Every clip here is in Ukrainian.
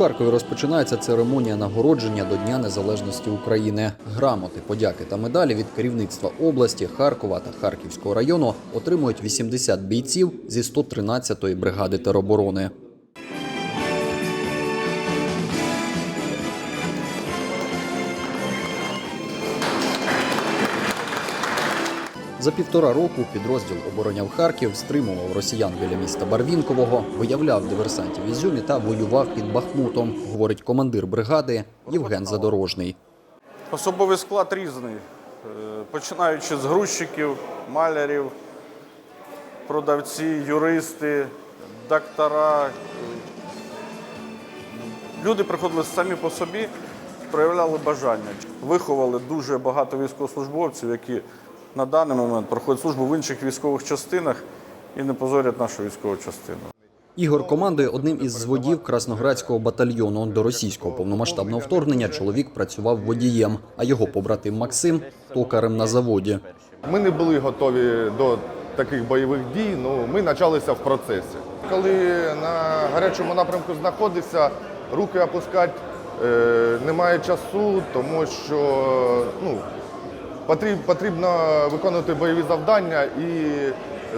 Харкові розпочинається церемонія нагородження до Дня Незалежності України. Грамоти, подяки та медалі від керівництва області, Харкова та Харківського району отримують 80 бійців зі 113-ї бригади тероборони. За півтора року підрозділ обороняв Харків, стримував росіян біля міста Барвінкового, виявляв диверсантів в Ізюмі та воював під Бахмутом, говорить командир бригади Євген Задорожний. Особовий склад різний, е, починаючи з грузчиків, малярів, продавці, юристи, доктора. Люди приходили самі по собі, проявляли бажання. Виховали дуже багато військовослужбовців, які на даний момент проходять службу в інших військових частинах і не позорять нашу військову частину. Ігор командує одним із зводів Красноградського батальйону. До російського повномасштабного вторгнення чоловік працював водієм, а його побратим Максим токарем на заводі. Ми не були готові до таких бойових дій, ну ми почалися в процесі. Коли на гарячому напрямку знаходишся, руки опускати е, немає часу, тому що ну, потрібно виконувати бойові завдання і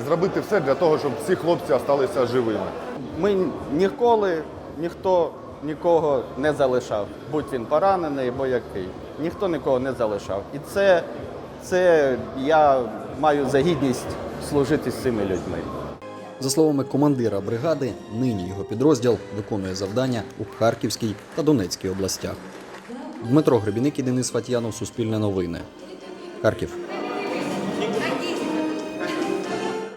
зробити все для того, щоб всі хлопці залишилися живими. Ми ніколи ніхто нікого не залишав, будь він поранений або який. Ніхто нікого не залишав. І це, це я маю за гідність служити з цими людьми. За словами командира бригади, нині його підрозділ виконує завдання у Харківській та Донецькій областях. Дмитро Гребіник і Денис Фатьянов, Суспільне новини. Харків.